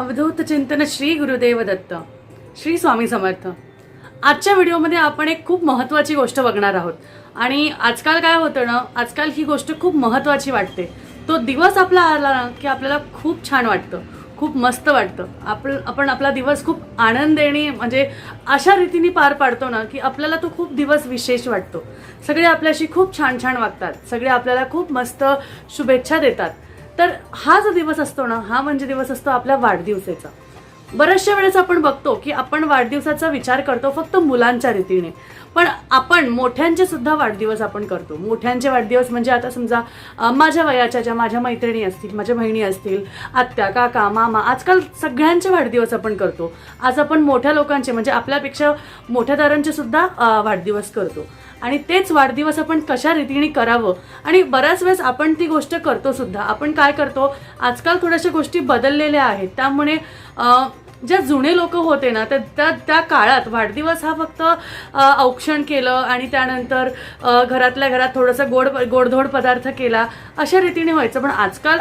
अवधूत चिंतन श्री गुरुदेव दत्त श्री स्वामी समर्थ. आजच्या व्हिडिओमध्ये आपण एक खूप महत्त्वाची गोष्ट बघणार आहोत. आणि आजकाल काय होतं ना आजकाल ही गोष्ट खूप महत्त्वाची वाटते. तो दिवस आपला आला ना की आपल्याला खूप छान वाटतं खूप मस्त वाटतं. आपण आपण आपला दिवस खूप आनंदेने म्हणजे अशा रीतीने पार पाडतो ना की आपल्याला तो खूप दिवस विशेष वाटतो. सगळे आपल्याशी खूप छान छान वागतात सगळे आपल्याला खूप मस्त शुभेच्छा देतात. तर हा जो दिवस असतो ना हा म्हणजे दिवस असतो आपल्या वाढदिवसाचा. बऱ्याचशा वेळेस आपण बघतो की आपण वाढदिवसाचा विचार करतो फक्त मुलांच्या रीतीने. पण आपण मोठ्यांचे सुद्धा वाढदिवस आपण करतो. मोठ्यांचे वाढदिवस म्हणजे आता समजा माझ्या वयाच्या ज्या माझ्या मैत्रिणी असतील माझ्या बहिणी असतील आत्या काका मामा आजकाल सगळ्यांचे वाढदिवस आपण करतो. आज आपण मोठ्या लोकांचे म्हणजे आपल्यापेक्षा मोठ्या दारांचे सुद्धा वाढदिवस करतो. आणि तेच वाढदिवस आपण कशा रीतीने करावं? आणि बऱ्याच वेळेस आपण ती गोष्ट करतो सुद्धा. आपण काय करतो? आजकाल थोड्याशा गोष्टी बदललेल्या आहेत. त्यामुळे ज्या जुने लोक होते ना त्या त्या त्या काळात वाढदिवस हा फक्त औक्षण केलं आणि त्यानंतर घरातल्या घरात थोडंसं गोड गोडधोड पदार्थ केला अशा रीतीने व्हायचं. पण आजकाल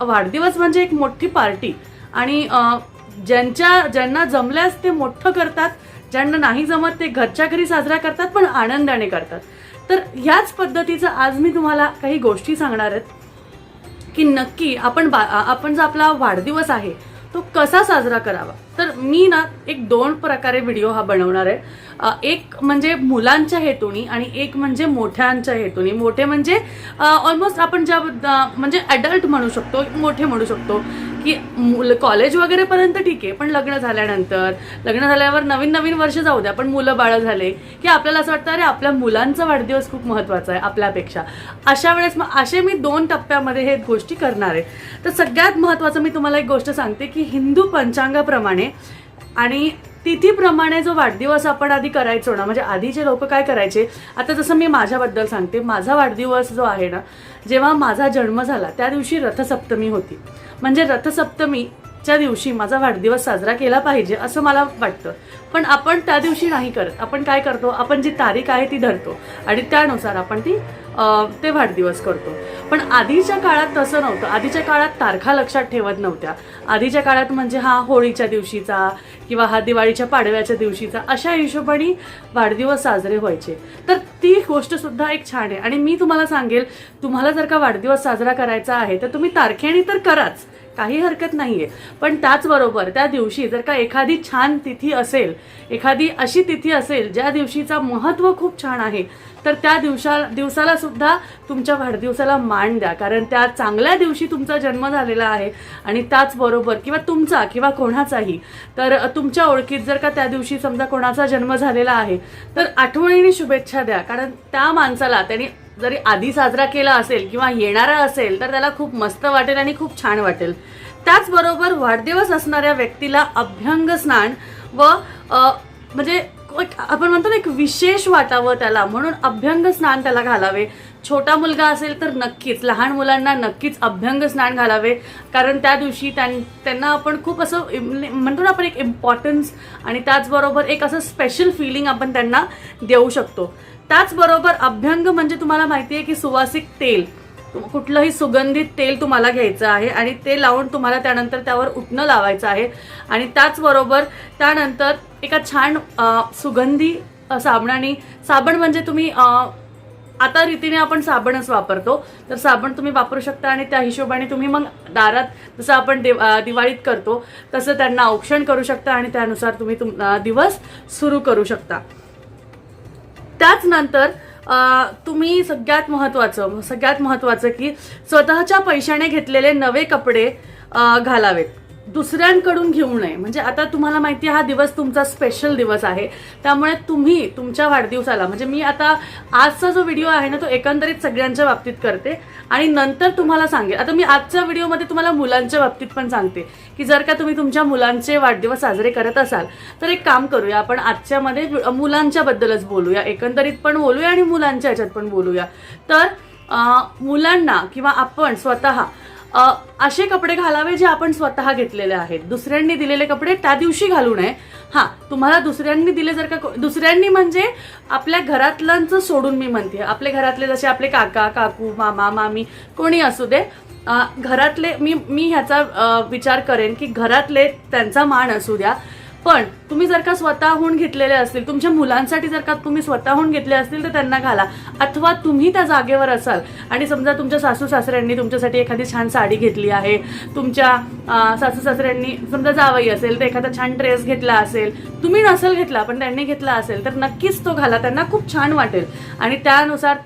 वाढदिवस म्हणजे एक मोठी पार्टी. आणि ज्यांच्या ज्यांना जमल्यास ते मोठं करतात ज्यांना नाही जमत ते घरच्या घरी साजरा करतात पण आनंदाने करतात. तर ह्याच पद्धतीचं आज मी तुम्हाला काही गोष्टी सांगणार आहेत की नक्की आपण बा आपण जो आपला वाढदिवस आहे तो कसा साजरा करावा. तर मी ना एक दोन प्रकारे व्हिडिओ हा बनवणार आहे. एक म्हणजे मुलांच्या हेतूनी आणि एक म्हणजे मोठ्यांच्या हेतूनी. मोठे म्हणजे ऑलमोस्ट आपण ज्या म्हणजे ॲडल्ट म्हणू शकतो मोठे म्हणू शकतो. की मुलं कॉलेज वगैरेपर्यंत ठीक आहे पण लग्न झाल्यानंतर लग्न झाल्यावर नवीन नवीन वर्ष जाऊ द्या पण मुलं बाळं झाले की आपल्याला असं वाटतं अरे आपल्या मुलांचा वाढदिवस खूप महत्त्वाचा आहे आपल्यापेक्षा. अशा वेळेस मग असे मी दोन टप्प्यामध्ये हे गोष्टी करणार आहे. तर सगळ्यात महत्त्वाचं मी तुम्हाला एक गोष्ट सांगते की हिंदू पंचांगाप्रमाणे आणि तिथीप्रमाणे जो वाढदिवस आपण आधी करायचो ना म्हणजे आधीचे लोक काय करायचे आता जसं मी माझ्याबद्दल सांगते माझा वाढदिवस जो आहे ना जेव्हा माझा जन्म झाला त्या दिवशी रथसप्तमी होती. म्हणजे रथसप्तमीच्या दिवशी माझा वाढदिवस साजरा केला पाहिजे असं मला वाटतं. पण आपण त्या दिवशी नाही करत. आपण काय करतो? आपण जी तारीख आहे ती धरतो. आणि त्यानुसार आपण ती ते वाढदिवस करतो. पण आधीच्या काळात तसं नव्हतं. आधीच्या काळात तारखा लक्षात ठेवत नव्हत्या. आधीच्या काळात म्हणजे हा होळीच्या दिवशीचा किंवा हा दिवाळीच्या पाडव्याच्या दिवशीचा अशा हिशोबाने वाढदिवस साजरे व्हायचे. तर ती गोष्ट सुद्धा एक छान आहे. आणि मी तुम्हाला सांगेल तुम्हाला जर का वाढदिवस साजरा करायचा आहे तर तुम्ही तारखेने तर कराच. काही हरकत नाहीये. पण त्याचबरोबर त्या दिवशी जर का एखादी छान तिथी असेल एखादी अशी तिथी असेल ज्या दिवशीचा महत्त्व खूप छान आहे तर त्या दिवसा दिवसाला सुद्धा तुमच्या वाढदिवसाला मान द्या. कारण त्या चांगल्या दिवशी तुमचा जन्म झालेला आहे आणि त्याचबरोबर किंवा तुमचा किंवा कोणाचाही तर तुमच्या ओळखीत जर का त्या दिवशी समजा कोणाचा जन्म झालेला आहे तर आठवणीने शुभेच्छा द्या. कारण त्या माणसाला त्यांनी जरी आधी साजरा केला असेल किंवा येणारा असेल तर त्याला खूप मस्त वाटेल आणि खूप छान वाटेल. त्याचबरोबर वाढदिवस असणाऱ्या व्यक्तीला अभ्यंग स्नान व म्हणजे आपण म्हणतो ना एक विशेष वाटावं त्याला. म्हणून अभ्यंग स्नान त्याला घालावे. छोटा मुलगा असेल तर नक्कीच लहान मुलांना नक्कीच अभ्यंग स्नान घालावे. कारण त्या दिवशी त्यां त्यांना आपण खूप असं म्हणतो ना आपण एक इम्पॉर्टन्स आणि त्याचबरोबर एक असं स्पेशल फिलिंग आपण त्यांना देऊ शकतो. त्याचबरोबर अभ्यंग म्हणजे तुम्हाला माहिती आहे की सुवासिक तेल कुठलंही सुगंधित तेल तुम्हाला घ्यायचं आहे आणि ते लावून तुम्हाला त्यानंतर त्यावर उठणं लावायचं आहे. आणि त्याचबरोबर त्यानंतर एका छान सुगंधी साबणाने साबण म्हणजे तुम्ही आता रीतीने आपण साबणच वापरतो. तर साबण तुम्ही वापरू शकता आणि त्या हिशोबाने तुम्ही मग दारात जसं आपण देव दिवाळीत करतो तसं त्यांना औक्षण करू शकता आणि त्यानुसार तुम्ही तुम दिवस सुरू करू शकता. त्याचनंतर तुम्ही सगळ्यात महत्त्वाचं सगळ्यात महत्त्वाचं की स्वतःच्या पैशाने घेतलेले नवे कपडे घालावेत. दुसऱ्यांकडून घेऊ नये. म्हणजे आता तुम्हाला माहिती हा दिवस तुमचा स्पेशल दिवस आहे. त्यामुळे तुम्ही तुमच्या वाढदिवसाला म्हणजे मी आता आजचा जो व्हिडिओ आहे ना तो एकंदरीत सगळ्यांच्या बाबतीत करते. आणि नंतर तुम्हाला सांगेल. आता मी आजच्या व्हिडिओमध्ये तुम्हाला मुलांच्या बाबतीत पण सांगते. की जर का तुम्ही तुमच्या मुलांचे वाढदिवस साजरे करत असाल तर एक काम करूया आपण आजच्यामध्ये वि- मुलांच्या बद्दलच बोलूया. एकंदरीत पण बोलूया आणि मुलांच्या ह्याच्यात पण बोलूया. तर मुलांना किंवा आपण स्वतः असे कपडे घालावे जे आपण स्वतः घेतलेले आहेत. दुसऱ्यांनी दिलेले कपडे त्या दिवशी घालू नये. हा तुम्हाला दुसऱ्यांनी दिले जर का दुसऱ्यांनी म्हणजे आपल्या घरातल्यांचं सोडून मी म्हणते. आपल्या घरातले जसे आपले काका काकू मामा मामी कोणी असू दे. घरातले मी मी ह्याचा विचार करेन की घरातले त्यांचा मान असू द्या. पण तुम्ही जर का स्वतःहून घेतलेले असतील तुमच्या मुलांसाठी जर का तुम्ही स्वतःहून घेतले असतील तर त्यांना घाला. अथवा तुम्ही त्या जागेवर असाल. आणि समजा तुमच्या सासू सासऱ्यांनी तुमच्यासाठी एखादी छान साडी घेतली आहे तुमच्या सासू सासऱ्यांनी समजा जावई असेल तर एखादा छान ड्रेस घेतला असेल तुम्ही नसेल घेतला पण त्यांनी घेतला असेल तर नक्कीच तो घाला. त्यांना खूप छान वाटेल. आणि त्यानुसार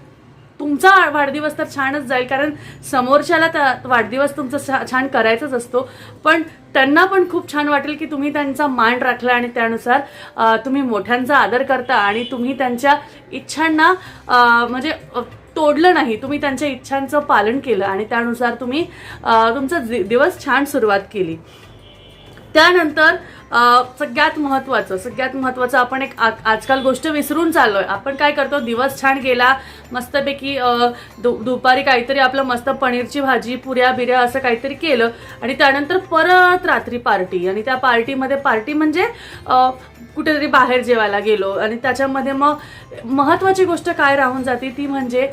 तुमचा वाढदिवस तर छानच जाईल कारण समोरच्याला त्या वाढदिवस तुमचा छा- छान करायचाच असतो. पण त्यांना पण खूप छान वाटेल की तुम्ही त्यांचा मान राखला आणि त्यानुसार तुम्ही मोठ्यांचा आदर करता आणि तुम्ही त्यांच्या इच्छांना म्हणजे तोडलं नाही तुम्ही त्यांच्या इच्छांचं पालन केलं आणि त्यानुसार तुम्ही तुमचा दिवस छान सुरुवात केली. त्यानंतर सगळ्यात महत्त्वाचं सगळ्यात महत्त्वाचं आपण एक आ- आजकाल गोष्ट विसरून चाललोय. आपण काय करतो? दिवस छान गेला मस्तपैकी दु दुपारी काहीतरी आपलं मस्त पनीरची भाजी पुऱ्या बिऱ्या असं काहीतरी केलं आणि त्यानंतर परत रात्री पार्टी आणि त्या पार्टीमध्ये पार्टी म्हणजे कुठेतरी बाहेर जेवायला गेलो आणि त्याच्यामध्ये मग महत्त्वाची गोष्ट काय राहून जाते ती म्हणजे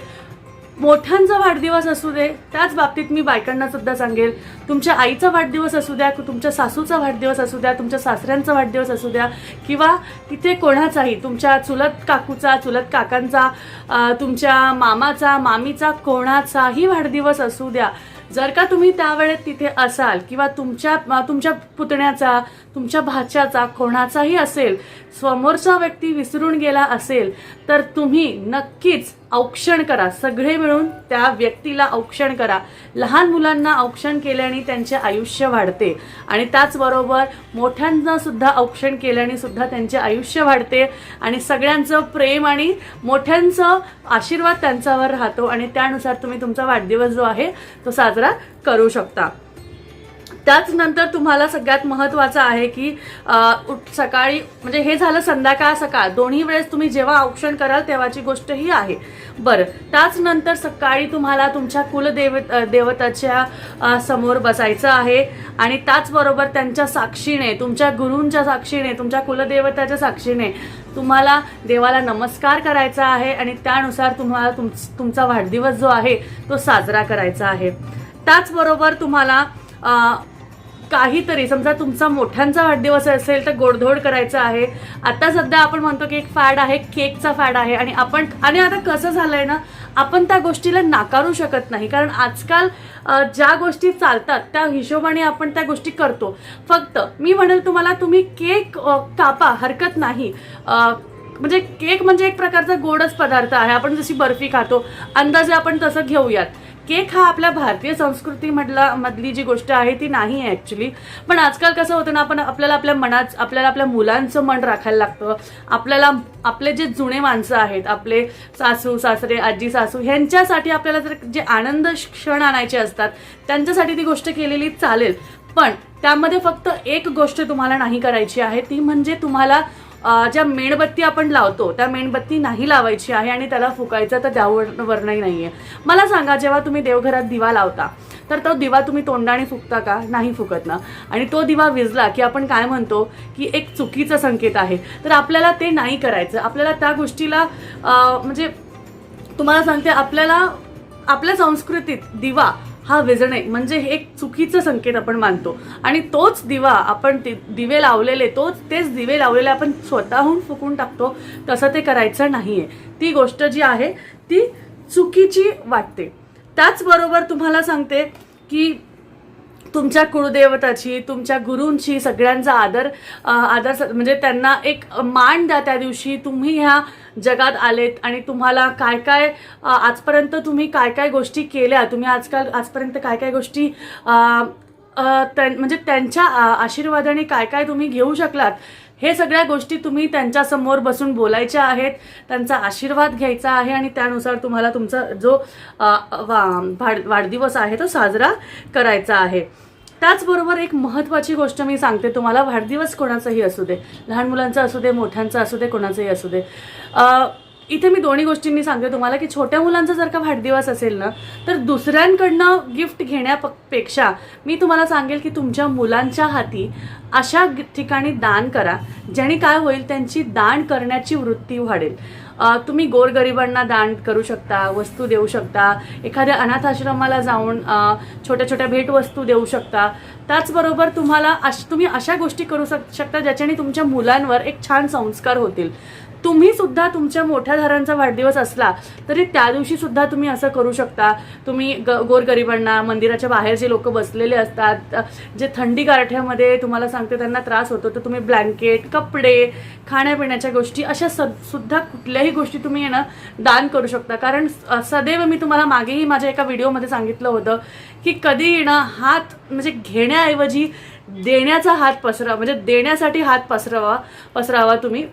मोठ्यांचा वाढदिवस असू दे त्याच बाबतीत मी बायकांना सुद्धा सांगेल तुमच्या आईचा वाढदिवस असू द्या तुमच्या सासूचा वाढदिवस असू द्या तुमच्या सासऱ्यांचा वाढदिवस असू द्या किंवा तिथे कोणाचाही तुमच्या चुलत काकूचा चुलत काकांचा तुमच्या मामाचा मामीचा कोणाचाही वाढदिवस असू द्या. जर का तुम्ही त्यावेळेत तिथे असाल किंवा तुमच्या तुमच्या पुतण्याचा तुमच्या भाच्याचा कोणाचाही असेल समोरचा व्यक्ती विसरून गेला असेल तर तुम्ही नक्कीच औक्षण करा. सगळे मिळून त्या व्यक्तीला औक्षण करा. लहान मुलांना औक्षण केल्याने त्यांचे आयुष्य वाढते आणि त्याचबरोबर मोठ्यांना सुद्धा औक्षण केल्याने सुद्धा त्यांचे आयुष्य वाढते आणि सगळ्यांचं प्रेम आणि मोठ्यांचं आशीर्वाद त्यांच्यावर राहतो आणि त्यानुसार तुम्ही तुमचा वाढदिवस जो आहे तो साजरा करू शकता. त्याचनंतर तुम्हाला सगळ्यात महत्त्वाचं आहे की उठ- सकाळी म्हणजे हे झालं संध्याकाळ सकाळ. दोन्ही वेळेस तुम्ही जेव्हा औक्षण कराल तेव्हाची गोष्ट ही आहे. बरं. त्याचनंतर सकाळी तुम्हाला तुमच्या कुलदेव देवताच्या समोर बसायचं आहे आणि त्याचबरोबर त्यांच्या साक्षीने तुमच्या गुरूंच्या साक्षीने तुमच्या कुलदेवताच्या साक्षीने तुम्हाला देवाला नमस्कार करायचा आहे आणि त्यानुसार तुम्हाला तुम तुमचा वाढदिवस जो आहे तो साजरा करायचा आहे. त्याचबरोबर तुम्हाला काहीतरी समजा तुमचा मोठ्यांचा वाढदिवस असेल तर गोडधोड करायचं आहे. आता सध्या आपण म्हणतो की एक फॅड आहे केकचा फॅड आहे आणि आपण आणि आता कसं झालंय ना आपण त्या गोष्टीला नाकारू शकत नाही. कारण आजकाल ज्या गोष्टी चालतात त्या हिशोबाने आपण त्या गोष्टी करतो. फक्त मी म्हणेल तुम्हाला तुम्ही केक कापा हरकत नाही. म्हणजे केक म्हणजे एक प्रकारचा गोडच पदार्थ आहे. आपण जशी बर्फी खातो अंदाजे आपण तसं घेऊयात. केक हा आपल्या भारतीय संस्कृतीमधला मधली जी गोष्ट आहे ती नाही आहे ॲक्च्युली पण आजकाल कसं होतं ना आपण आपल्याला आपल्या मनात आपल्याला आपल्या मुलांचं मन राखायला लागतं. आपल्याला आपले जे जुने माणसं आहेत आपले सासू सासरे आजी सासू ह्यांच्यासाठी आपल्याला जर जे आनंद क्षण आणायचे असतात त्यांच्यासाठी ती गोष्ट केलेली चालेल. पण त्यामध्ये फक्त एक गोष्ट तुम्हाला नाही करायची आहे ती म्हणजे तुम्हाला ज्या मेणबत्ती आपण लावतो त्या मेणबत्ती नाही लावायची आहे आणि त्याला फुकायचं तर त्यावर वर्णही नाही आहे मला सांगा जेव्हा तुम्ही देवघरात दिवा लावता तर तो दिवा तुम्ही तोंडाने फुकता का? नाही फुकत ना. आणि तो दिवा विजला की आपण काय म्हणतो? की एक चुकीचा संकेत आहे. तर आपल्याला ते नाही करायचं. आपल्याला त्या गोष्टीला म्हणजे तुम्हाला सांगते आपल्याला आपल्या संस्कृतीत दिवा हा विजणे म्हणजे हे एक चुकीचं संकेत आपण मानतो. आणि तोच दिवा आपण ति दिवे लावलेले तोच तेच दिवे लावलेले आपण स्वतःहून फुकून टाकतो तसं ते करायचं नाही आहे ती गोष्ट जी आहे ती चुकीची वाटते. त्याचबरोबर तुम्हाला सांगते की तुमच्या कुळदेवताची तुमच्या गुरूंची सगळ्यांचा आदर आदर स- म्हणजे त्यांना एक मान द्या त्या दिवशी. तुम्ही ह्या जगात आलेत आणि तुम्हाला काय काय आजपर्यंत तुम्ही काय काय गोष्टी केल्या? तुम्ही आजकाल आजपर्यंत काय काय गोष्टी त्यां- म्हणजे त्यांच्या आशीर्वादाने काय काय तुम्ही घेऊ शकलात? हे सगळ्या गोष्टी तुम्ही त्यांच्यासमोर बसून बोलायच्या आहेत. त्यांचा आशीर्वाद घ्यायचा आहे आणि त्यानुसार तुम्हाला तुमचा जो वा- वाढदिवस आहे तो साजरा करायचा आहे. त्याचबरोबर एक महत्त्वाची गोष्ट मी सांगते तुम्हाला वाढदिवस कोणाचाही असू दे लहान मुलांचा असू दे मोठ्यांचा असू दे कोणाचाही असू दे. इथे मी दोन्ही गोष्टींनी सांगते तुम्हाला की छोट्या मुलांचा जर का वाढदिवस असेल ना तर दुसऱ्यांकडनं गिफ्ट घेण्यापेक्षा मी तुम्हाला सांगेल की तुमच्या मुलांच्या हाती अशा ठिकाणी दान करा ज्याने काय होईल त्यांची दान करण्याची वृत्ती वाढेल. तुम्ही गोरगरिबांना दान करू शकता वस्तू देऊ शकता एखाद्या अनाथ आश्रमाला जाऊन छोट्या छोट्या भेटवस्तू देऊ शकता. त्याचबरोबर तुम्हाला अश तुम्ही अशा गोष्टी करू शक शकता ज्याच्याने तुमच्या मुलांवर एक छान संस्कार होतील. तुम्ही सुद्धा तुमच्या मोठ्या धारांचा वाढदिवस असला तरी त्या दिवशी सुद्धा तुम्ही असं करू शकता. तुम्ही ग गोरगरिबांना मंदिराच्या बाहेर जे लोक बसलेले असतात जे थंडी गारठ्यामध्ये तुम्हाला सांगते त्यांना त्रास होतो तर तुम्ही ब्लँकेट कपडे खाण्यापिण्याच्या गोष्टी अशा स सुद्धा कुठल्याही गोष्टी तुम्ही येणं ना दान करू शकता. कारण सदैव मी तुम्हाला मागेही माझ्या एका व्हिडिओमध्ये सांगितलं होतं की कधी येणं हात म्हणजे घेण्याऐवजी देण्याचा हात पसरावा म्हणजे देण्यासाठी हात पसरावा पसरावा तुम्ही.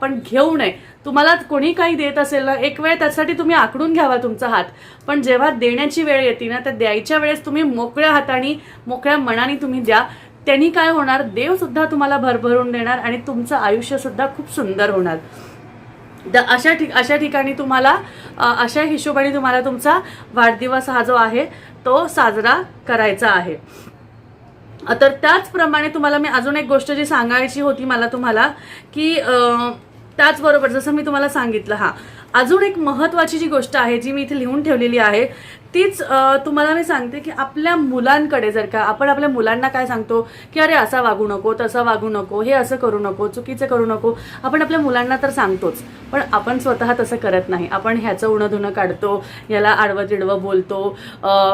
पण घेऊ नये. तुम्हाला कोणी काही देत असेल ना एक वेळ त्यासाठी तुम्ही आकडून घ्यावा तुमचा हात. पण जेव्हा देण्याची वेळ येते ना तर द्यायच्या वेळेस तुम्ही मोकळ्या हाताने मोकळ्या मनाने तुम्ही द्या. त्यांनी काय होणार? देवसुद्धा तुम्हाला भरभरून देणार आणि तुमचं आयुष्यसुद्धा खूप सुंदर होणार. तर अशा ठिक अशा ठिकाणी तुम्हाला अशा हिशोबाने तुम्हाला तुमचा वाढदिवस हा जो आहे तो साजरा करायचा आहे. तर त्याचप्रमाणे तुम्हाला मी अजून एक गोष्ट जी सांगायची होती मला तुम्हाला की त्याचबरोबर जसं मी तुम्हाला सांगितलं हा. अजून एक महत्त्वाची जी गोष्ट आहे जी मी इथे लिहून ठेवलेली आहे तीच तुम्हाला मी सांगते की आपल्या मुलांकडे जर का आपण आपल्या मुलांना काय सांगतो की अरे असा वागू नको तसा वागू नको हे असं करू नको चुकीचं करू नको आपण आपल्या मुलांना तर सांगतोच. पण आपण स्वतः तसं करत नाही. आपण ह्याचं उणं धुणं काढतो याला आडवं तिडवं बोलतो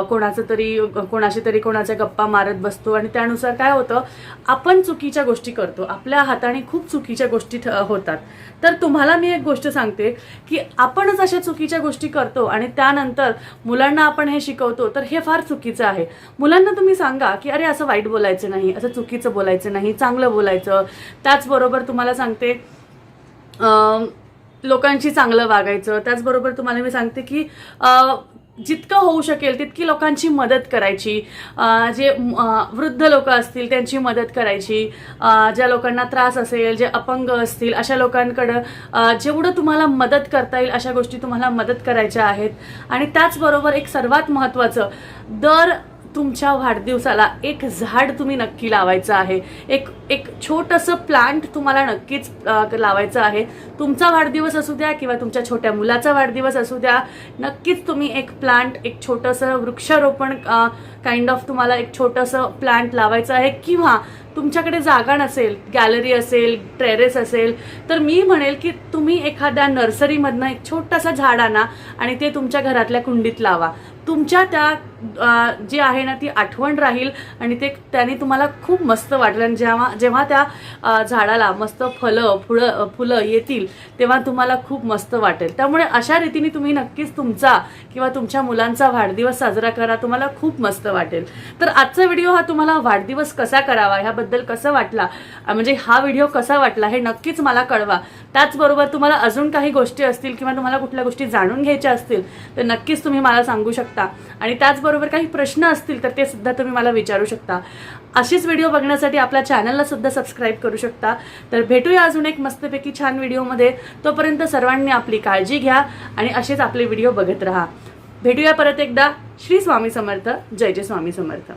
कोणाचं तरी कोणाशी तरी कोणाच्या गप्पा मारत बसतो आणि त्यानुसार काय होतं आपण चुकीच्या गोष्टी करतो. आपल्या हाताने खूप चुकीच्या गोष्टी ठ- होतात. तर तुम्हाला मी एक गोष्ट सांगते की आपणच अशा चुकीच्या गोष्टी करतो आणि त्यानंतर मुलांना आपण हे शिकवतो तर हे फार चुकीचं आहे. मुलांना तुम्ही सांगा की अरे असं वाईट बोलायचं नाही असं चुकीचं बोलायचं नाही चांगलं बोलायचं. त्याचबरोबर तुम्हाला सांगते लोकांशी चांगलं वागायचं. त्याचबरोबर तुम्हाला मी सांगते की जितकं होऊ शकेल तितकी लोकांची मदत करायची. जे वृद्ध लोक असतील त्यांची मदत करायची. ज्या लोकांना त्रास असेल जे अपंग असतील अशा लोकांकडं जेवढं तुम्हाला मदत करता येईल अशा गोष्टी तुम्हाला मदत करायच्या आहेत. आणि त्याचबरोबर एक सर्वात महत्त्वाचं दर तुमच्या वाढदिवसाला एक झाड तुम्ही नक्की लावायचं आहे. एक एक छोटंसं प्लांट तुम्हाला नक्कीच लावायचं आहे. तुमचा वाढदिवस असू द्या किंवा तुमच्या छोट्या मुलाचा वाढदिवस असू द्या नक्कीच तुम्ही एक प्लांट एक छोटंसं वृक्षारोपण काइंड ऑफ तुम्हाला एक छोटंसं प्लांट लावायचं आहे. किंवा तुमच्याकडे जागा नसेल गॅलरी असेल टेरेस असेल तर मी म्हणेल की तुम्ही एखाद्या नर्सरीमधनं एक छोटंसं झाड आणा आणि ते तुमच्या घरातल्या कुंडीत लावा. तुमच्या त्या जी आहे ना ती आठवण राहील आणि ते त्याने तुम्हाला खूप मस्त वाटेल. आणि जेव्हा जेव्हा त्या झाडाला मस्त फलं फुलं फुलं येतील तेव्हा तुम्हाला खूप मस्त वाटेल. त्यामुळे अशा रीतीने तुम्ही नक्कीच तुमचा किंवा तुमच्या मुलांचा वाढदिवस साजरा करा तुम्हाला खूप मस्त वाटेल. तर आजचा व्हिडिओ हा तुम्हाला वाढदिवस कसा करावा ह्याबद्दल कसं वाटला म्हणजे हा व्हिडिओ कसा वाटला हे नक्कीच मला कळवा. त्याचबरोबर तुम्हाला अजून काही गोष्टी असतील किंवा तुम्हाला कुठल्या गोष्टी जाणून घ्यायच्या असतील तर नक्कीच तुम्ही मला सांगू शकता. शकता. आणि त्याचबरोबर काही प्रश्न असतील तर ते सुद्धा तुम्ही मला विचारू शकता. असेच व्हिडिओ बघण्यासाठी आपल्या चॅनलला सुद्धा सबस्क्राईब करू शकता. तर भेटूया अजून एक मस्तपैकी छान व्हिडिओमध्ये तोपर्यंत सर्वांनी आपली काळजी घ्या आणि असेच आपले व्हिडिओ बघत राहा. भेटूया परत एकदा. श्री स्वामी समर्थ. जय जय स्वामी समर्थ.